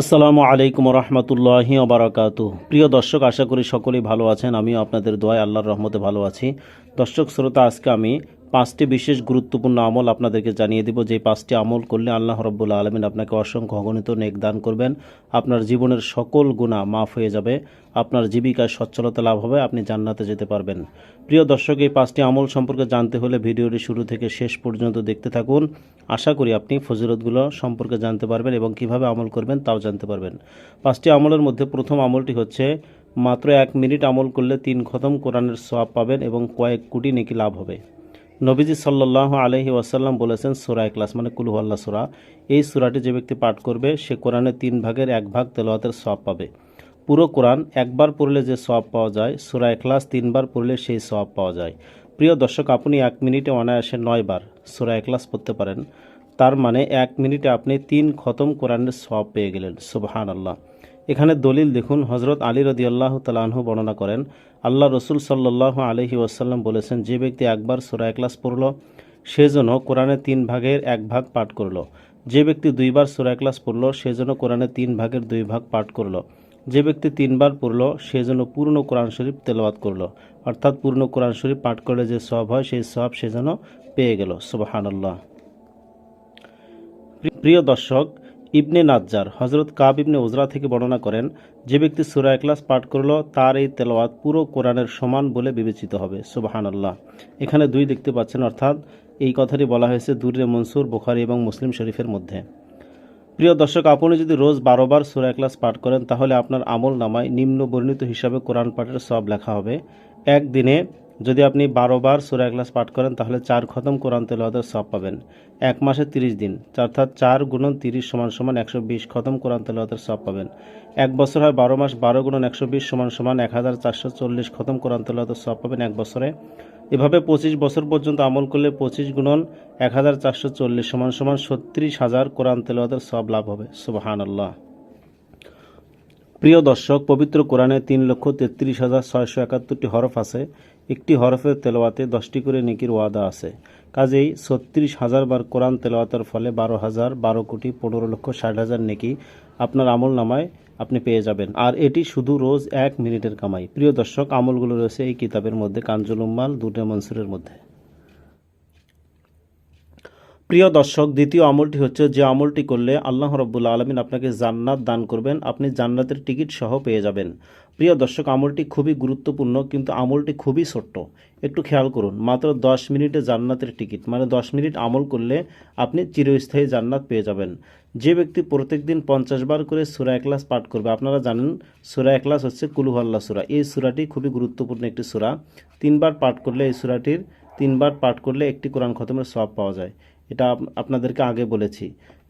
আসসালামু আলাইকুম রহমতুল্লাহি ওবরাকাত প্রিয় দর্শক, আশা করি সকলেই ভালো আছেন। আমিও আপনাদের দোয়ায় আল্লাহর রহমতে ভালো আছি। দর্শক, শ্রোতা, আজকে আমি পাঁচটি বিশেষ গুরুত্বপূর্ণ আমল আপনাদেরকে জানিয়ে দিব। যে পাঁচটি আমল করলে আল্লাহ রব্বুল্লা আলমিন আপনাকে অসংখ্য অগণিত নেক দান করবেন। আপনার জীবনের সকল গুণা মাফ হয়ে যাবে। আপনার জীবিকায় সচ্ছলতা লাভ হবে। আপনি জান্নাতে যেতে পারবেন। প্রিয় দর্শক, এই পাঁচটি আমল সম্পর্কে জানতে হলে ভিডিওটি শুরু থেকে শেষ পর্যন্ত দেখতে থাকুন। আশা করি আপনি ফজিলতগুলো সম্পর্কে জানতে পারবেন এবং কীভাবে আমল করবেন তাও জানতে পারবেন। পাঁচটি আমলের মধ্যে প্রথম আমলটি হচ্ছে, মাত্র এক মিনিট আমল করলে তিন খতম কোরআনের সওয়াব পাবেন এবং কয়েক কোটি নেকি লাভ হবে। নবীজি সাল্লাহ আলহি ওয়াসাল্লাম বলেছেন, সুরা ক্লাস মানে কুলুহাল্লা সুরা। এই সুরাটি যে ব্যক্তি পাঠ করবে, সে কোরআনের তিন ভাগের এক ভাগ তেলাওয়াতের সওয়াব পাবে। পুরো কোরআন একবার পড়লে যে সওয়াব পাওয়া যায়, সুরা ক্লাস তিনবার পড়লে সেই সওয়াব পাওয়া যায়। প্রিয় দর্শক, আপনি এক মিনিটে অনায়াসে নয়বার সুরা ক্লাস পড়তে পারেন। তার মানে এক মিনিটে আপনি তিন খতম কোরআনের সওয়াব পেয়ে গেলেন। সুবহান আল্লাহ এখানে দলিল দেখুন হজরত আলী রদি আল্লাহ তালাহু বর্ণনা করেন, আল্লাহ রসুল সাল্লাহ আলহি ওয়াসাল্লাম বলেছেন, যে ব্যক্তি একবার সুরা ক্লাস পড়ল, সে যেন কোরআনের তিন ভাগের এক ভাগ পাঠ করল। যে ব্যক্তি দুইবার সুরা ক্লাস পড়ল, সে যেন কোরআনের তিন ভাগের দুই ভাগ পাঠ করল। যে ব্যক্তি তিনবার পড়ল, সে যেন পূর্ণ কোরআন শরীফ তেলাওয়াত করল। অর্থাৎ পূর্ণ কোরআন শরীফ পাঠ করলে যে সব হয়, সেই সব সে যেন পেয়ে গেল। সুবাহানাল্লাহ। প্রিয় দর্শক ইবনে নাজ্জার হজরত কাব ইবনে উজরা থেকে বর্ণনা করেন, যে ব্যক্তি সুরা এক্লাস পাঠ করল, তার এই তেলাওয়াত পুরো কোরআনের সমান বলে বিবেচিত হবে। সুবাহান আল্লাহ এখানে দুই দেখতে পাচ্ছেন, অর্থাৎ এই কথাটি বলা হয়েছে দুরে মনসুর, বুখারি এবং মুসলিম শরীফের মধ্যে। প্রিয় দর্শক, আপনি যদি রোজ বারোবার সুরা এক্লাস পাঠ করেন, তাহলে আপনার আমল নামায় নিম্ন বর্ণিত হিসাবে কোরআন পাঠের সব লেখা হবে। একদিনে যদি আপনি বারোবার সুরা ক্লাস পাঠ করেন, তাহলে চার খতম কোরআন তেলাওয়াতের সব পাবেন। এক মাসে তিরিশ দিন। অর্থাৎ চার গুণন তিরিশ সমান সমান একশো বিশ খতম কোরআন তেলাওয়াতের সব পাবেন। এক বছর হয় বারো মাস, বারো গুণন একশো বিশ সমান সমান এক হাজার চারশো চল্লিশ খতম কোরআন তেলাওয়াতের সব পাবেন এক বছরে। এভাবে পঁচিশ বছর পর্যন্ত আমল করলে পঁচিশ গুণন এক হাজার চারশো চল্লিশ সমান সমান ছত্রিশ হাজার কোরআন তেলাওয়াতের সব লাভ হবে। সুবাহান আল্লাহ প্রিয় দর্শক, পবিত্র কোরআনে তিন লক্ষ তেত্রিশ হাজার ছয়শো একাত্তরটি হরফ আছে। একটি হরফের তেলাওয়াতে দশটি করে নেকির ওয়াদা আছে। কাজেই ছত্রিশ হাজার বার কোরআন তেলাওয়াতের ফলে বারো হাজার বারো কোটি পনেরো লক্ষ ষাট হাজার নেকি আপনার আমল নামায় আপনি পেয়ে যাবেন। আর এটি শুধু রোজ এক মিনিটের কামাই। প্রিয় দর্শক, আমলগুলো রয়েছে এই কিতাবের মধ্যে কাঞ্জুল উম্মাল, দুটা মনসুরের মধ্যে। প্রিয় দর্শক, দ্বিতীয় আমলটি হচ্ছে যে আমলটি করলে আল্লাহ রব্বুল্লা আলমিন আপনাকে জান্নাত দান করবেন। আপনি জান্নাতের টিকিট সহ পেয়ে যাবেন। প্রিয় দর্শক, আমলটি খুবই গুরুত্বপূর্ণ, কিন্তু আমলটি খুবই ছোট্ট। একটু খেয়াল করুন, মাত্র দশ মিনিটে জান্নাতের টিকিট মানে দশ মিনিট আমল করলে আপনি চিরস্থায়ী জান্নাত পেয়ে যাবেন। যে ব্যক্তি প্রত্যেক দিন পঞ্চাশ বার করে সুরা একলাস পাঠ করবে, আপনারা জানেন সুরা একলাস হচ্ছে কুলুহাল্লা সুরা। এই সুরাটি খুবই গুরুত্বপূর্ণ একটি সুরা। তিনবার পাঠ করলে এই সুরাটির তিনবার পাঠ করলে একটি কোরআন খতমের সব পাওয়া যায়। এটা আপনাদেরকে আগে বলেছি।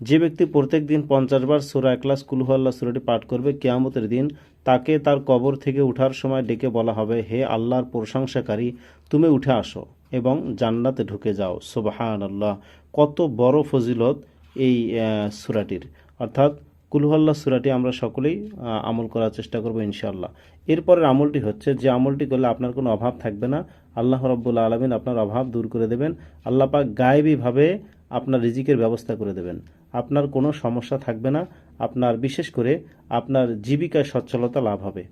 যে ব্যক্তি প্রত্যেক দিন পঞ্চাশ বার সুরা একলাস কুলহাল্লা সুরাটি পাঠ করবে, কেয়ামতের দিন তাকে তার কবর থেকে উঠার সময় ডেকে বলা হবে, হে আল্লাহর প্রশংসাকারী, তুমি উঠে আসো এবং জান্নাতে ঢুকে যাও। সোবাহান আল্লাহ কত বড় ফজিলত এই সুরাটির। অর্থাৎ কুলহল্লা সুরাটি আমরা সকলেই আমল করার চেষ্টা করব ইনশাআল্লাহ। এরপরের আমলটি হচ্ছে, যে আমলটি করলে আপনার কোনো অভাব থাকবে না। আল্লাহ রব্বুল্লা আলমিন আপনার অভাব দূর করে দেবেন। আল্লাহ পাক গায়েবীভাবে আপনার রিজিকের ব্যবস্থা করে দেবেন। আপনার কোনো সমস্যা থাকবে না। আপনার, বিশেষ করে আপনার জীবিকায় সচ্ছলতা লাভ হবে।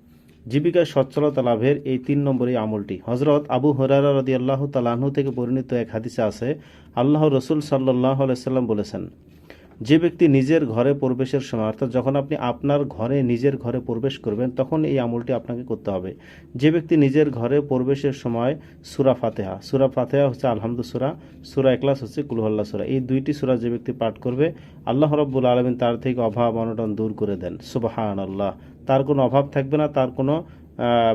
জীবিকায় সচ্ছলতা লাভের এই তিন নম্বরই আমলটি। হজরত আবু হরারা রদি আল্লাহ তালাহু থেকে পরিণত এক হাদিসে আছে আল্লাহ রসুল সাল্লাহ আলাইসাল্লাম বলেছেন যে ব্যক্তি নিজের ঘরে প্রবেশের সময়, অর্থাৎ যখন আপনি আপনার ঘরে নিজের ঘরে প্রবেশ করবেন, তখন এই আমলটি আপনাকে করতে হবে। যে ব্যক্তি নিজের ঘরে প্রবেশের সময় সুরা ফাতেহা সুরা ফাতেহা হচ্ছে আলহামদু সুরা সুরা একলাস হচ্ছে কুলহল্লা সুরা। এই দুইটি সুরা যে ব্যক্তি পাঠ করবে, আল্লাহ রব্বুল আলমিন তার থেকে অভাব অনটন দূর করে দেন। সুবাহান আল্লাহ তার কোনো অভাব থাকবে না, তার কোনো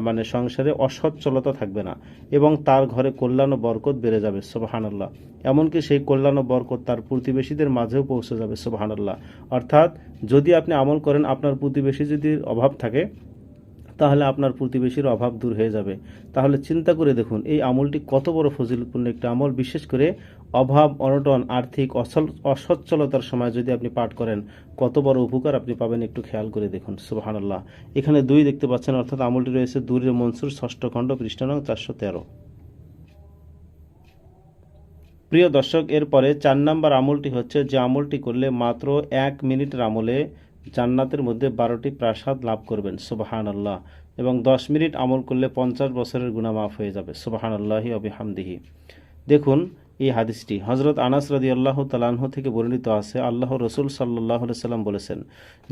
মানে সংসারে অসচ্ছলতা থাকবে না এবং তার ঘরে কল্যাণ ও বরকত বেড়ে যাবে, সোবাহানাল্লাহ। এমনকি সেই কল্যাণ ও বরকত তার প্রতিবেশীদের মাঝেও পৌঁছে যাবে, সোবাহানাল্লাহ। অর্থাৎ যদি আপনি আমল করেন, আপনার প্রতিবেশী যদি অভাব থাকে তাহলে আপনার প্রতিবেশীর অভাব দূর হয়ে যাবে। তাহলে চিন্তা করে দেখুন, এই আমলটি কত বড় ফজিলপূর্ণ একটা আমল। বিশেষ করে অভাব, অনটন, আর্থিক অসচ্ছলতার সময় যদি আপনি পাঠ করেন, কত বড় উপকার আপনি পাবেন একটু খেয়াল করে দেখুন। সুবাহানাল্লাহ। এখানে দুই দেখতে পাচ্ছেন, অর্থাৎ আমলটি রয়েছে দূরের মনসুর, ষষ্ঠ খণ্ড পৃষ্ঠানং চারশো তেরো। প্রিয় দর্শক, এরপরে চার নাম্বার আমলটি হচ্ছে যে আমলটি করলে মাত্র এক মিনিটের আমলে জান্নাতের মধ্যে বারোটি প্রাসাদ লাভ করবেন সুবাহান আল্লাহ এবং দশ মিনিট আমল করলে পঞ্চাশ বছরের গুণা মাফ হয়ে যাবে সুবাহান আল্লাহি অবিহামদিহি দেখুন এই হাদিসটি। হজরত আনাস রাদি আল্লাহ তালাহ থেকে বর্ণিত আছে, আল্লাহ রসুল সাল্লাহ সাল্লাম বলেছেন,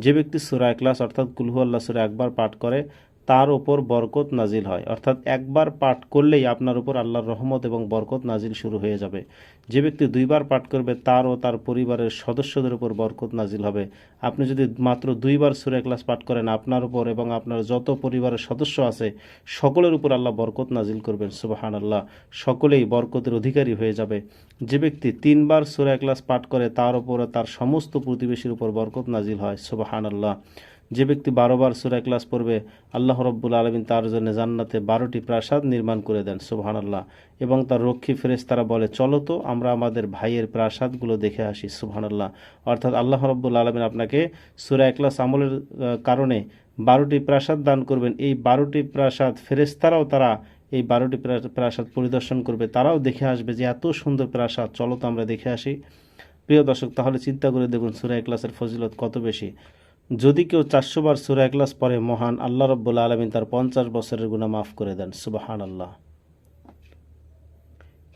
যে ব্যক্তি সুরা একলাস অর্থাৎ কুলহু আল্লাহ সুরা একবার পাঠ করে তার ওপর বরকত নাজিল হয়। অর্থাৎ একবার পাঠ করলেই আপনার উপর আল্লাহর রহমত এবং বরকত নাজিল শুরু হয়ে যাবে। যে ব্যক্তি দুইবার পাঠ করবে, তার ও তার পরিবারের সদস্যদের উপর বরকত নাজিল হবে। আপনি যদি মাত্র দুইবার সুরা ক্লাস পাঠ করেন, আপনার উপর এবং আপনার যত পরিবারের সদস্য আছে, সকলের উপর আল্লাহ বরকত নাজিল করবেন সুবাহান আল্লাহ সকলেই বরকতের অধিকারী হয়ে যাবে। যে ব্যক্তি তিনবার সুরা ক্লাস পাঠ করে, তার উপরে তার সমস্ত প্রতিবেশীর উপর বরকত নাজিল হয় সুবাহান আল্লাহ যে ব্যক্তি বারোবার সুরা ক্লাস পড়বে, আল্লাহ রব্বুল আলমিন তার জন্য জান্নাতে বারোটি প্রাসাদ নির্মাণ করে দেন সুবহান আল্লাহ এবং তার রক্ষী ফেরেস তারা বলে, চলো তো আমরা আমাদের ভাইয়ের প্রাসাদগুলো দেখে আসি সুবহান আল্লাহ অর্থাৎ আল্লাহ রব্বুল আলমিন আপনাকে সুরা ক্লাস আমলের কারণে বারোটি প্রাসাদ দান করবেন। এই বারোটি প্রাসাদ ফেরেস্তারাও তারা এই বারোটি প্রাসাদ পরিদর্শন করবে। তারাও দেখে আসবে যে এত সুন্দর প্রাসাদ, চলো তো আমরা দেখে আসি। প্রিয় দর্শক, তাহলে চিন্তা করে দেখুন সুরা ক্লাসের ফজিলত কত বেশি। যদি কেউ চারশো বার সুরা একলাস পরে মহান আল্লাহ রব্বুল আলমিন তার পঞ্চাশ বছরের গুণা মাফ করে দেন। সুবাহান আল্লাহ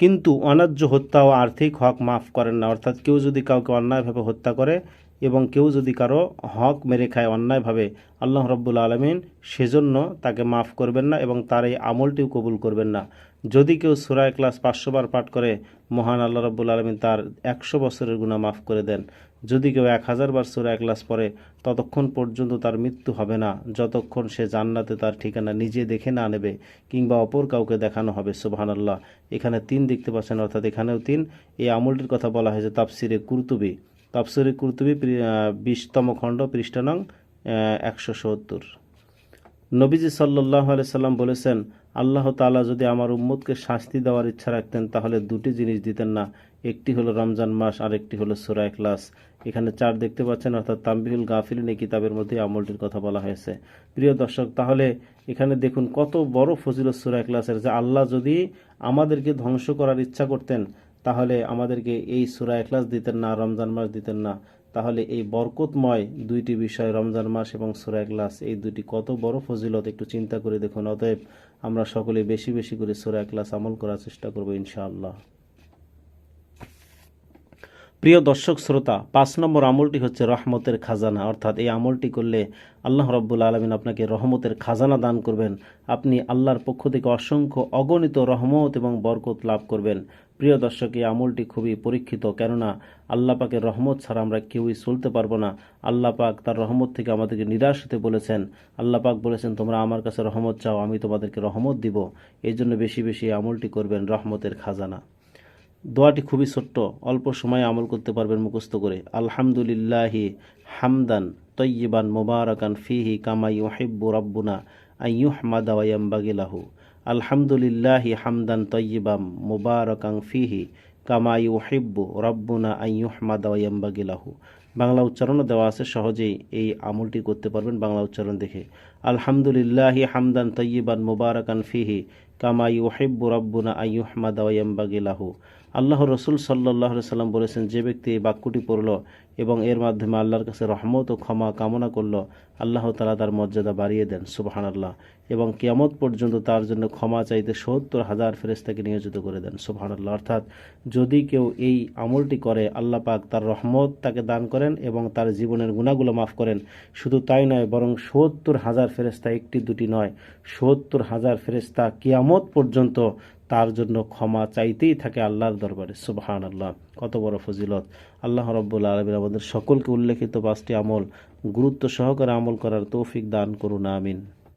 কিন্তু অন্যায্য হত্যা ও আর্থিক হক মাফ করেন না, অর্থাৎ কেউ যদি কাউকে অন্যায়ভাবে হত্যা করে এবং কেউ যদি কারও হক মেরে খায় অন্যায়ভাবে, আল্লাহ রব্বুল আলমিন সেজন্য তাকে মাফ করবেন না এবং তার এই আমলটিও কবুল করবেন না। যদি কেউ সুরায় ক্লাস পাঁচশো বার পাঠ করে, মহান আল্লাহ রব্বুল আলমিন তার একশো বছরের গুণা মাফ করে দেন। যদি কেউ এক হাজার বার সুরা ক্লাস পড়ে, ততক্ষণ পর্যন্ত তার মৃত্যু হবে না। যতক্ষণ সে জান্নাতে তার ঠিকানা নিজে দেখে না নেবে, কিংবা অপর কাউকে দেখানো হবে সুবহান আল্লাহ এখানে তিন দেখতে পাচ্ছেন, অর্থাৎ এখানেও তিন। এই আমলটির কথা বলা হয়েছে তাফসিরে কুরতুবি। তাফসিরে কুরতুবি বিশতম খণ্ড পৃষ্ঠানং একশো সত্তর। নবীজি সাল্লাহ সাল্লাম বলেছেন, আল্লাহ তাআলা যদি আমার উম্মতকে শাস্তি দেওয়ার ইচ্ছা রাখতেন, তাহলে দুটি জিনিস দিতেন না। একটি হলো রমজান মাস, আর একটি হলো সুরা ক্লাস এখানে চার দেখতে পাচ্ছেন, অর্থাৎ তাম্বিহুল গাফিলিন কিতাবের মধ্যে আমলটির কথা বলা হয়েছে। প্রিয় দর্শক, তাহলে এখানে দেখুন কত বড় ফজিলত সুরা ক্লাসের যে আল্লাহ যদি আমাদেরকে ধ্বংস করার ইচ্ছা করতেন, তাহলে আমাদেরকে এই সুরা ক্লাস দিতেন না, রমজান মাস দিতেন না। তাহলে এই বরকতময় দুইটি বিষয়, রমজান মাস এবং সুরা ক্লাস এই দুটি কত বড় ফজিলত? একটু চিন্তা করে দেখুন। অতএব আমরা সকলে বেশি বেশি করে সুরা ক্লাস আমল করার চেষ্টা করব ইনশাআল্লাহ। প্রিয় দর্শক শ্রোতা, পাঁচ নম্বর আমলটি হচ্ছে রহমতের খাজানা। অর্থাৎ এই আমলটি করলে আল্লাহ রব্বুল আলমিন আপনাকে রহমতের খাজানা দান করবেন। আপনি আল্লাহর পক্ষ থেকে অসংখ্য অগণিত রহমত এবং বরকত লাভ করবেন। প্রিয় দর্শক, এই আমলটি খুবই পরীক্ষিত, কেননা আল্লাহ পাকের রহমত ছাড়া আমরা কেউই চলতে পারব না। আল্লাহ পাক তার রহমত থেকে আমাদেরকে নিরাশ হতে বলেছেন। আল্লাহ পাক বলেছেন, তোমরা আমার কাছে রহমত চাও, আমি তোমাদেরকে রহমত দিব। এই জন্য বেশি বেশি আমলটি করবেন রহমতের খাজানা। দোয়াটি খুবই ছোট্ট, অল্প সময়ে আমল করতে পারবেন মুখস্থ করে। আলহামদুলিল্লাহি হামদান তৈয়িবান মোবারকান ফিহি কামাই ওহিব্বু রব্বুনা আইয়ুহমাদা ওয়াইয়ামবাগিলাহু আলহামদুলিল্লাহি হামদান তৈয়িবাম মোবারকাং ফিহি কামাই ওহিব্বু রব্বুনা আইয়ুহমাদা ওয়াইয়ামবাগিলাহু বাংলা উচ্চারণও দেওয়া আছে, সহজেই এই আমলটি করতে পারবেন বাংলা উচ্চারণ দেখে। আলহামদুলিল্লাহি হামদান তৈয়িবান মোবারকান ফিহি কামাই ওহিব্বু রব্বুনা আইয়ুহমাদা ওয়াইয়ামবাগিলাহু আল্লাহ রসুল সাল্লাহ সাল্লাম বলেছেন, যে ব্যক্তি এই বাক্যটি পড়ল এবং এর মাধ্যমে আল্লাহর কাছে রহমত ও ক্ষমা কামনা করল, আল্লাহ তালা তার মর্যাদা বাড়িয়ে দেন সুবাহান আল্লাহ এবং কিয়ামত পর্যন্ত তার জন্য ক্ষমা চাইতে সত্তর হাজার ফেরেস্তাকে নিয়োজিত করে দেন সুবাহান আল্লাহ অর্থাৎ যদি কেউ এই আমলটি করে, আল্লাহ পাক তার রহমত তাকে দান করেন এবং তার জীবনের গুণাগুলো মাফ করেন। শুধু তাই নয়, বরং সত্তর হাজার ফেরেস্তা একটি দুটি নয়, সত্তর হাজার ফেরেস্তা কিয়ামত পর্যন্ত তার জন্য ক্ষমা চাইতেই থাকে আল্লাহর দরবারে। সুবহান আল্লাহ কত বড় ফজিলত। আল্লাহ রব্বুল আলমিন আমাদের সকলকে উল্লেখিত পাঁচটি আমল, গুরুত্ব সহকারে আমল করার তৌফিক দান করুন, আমিন।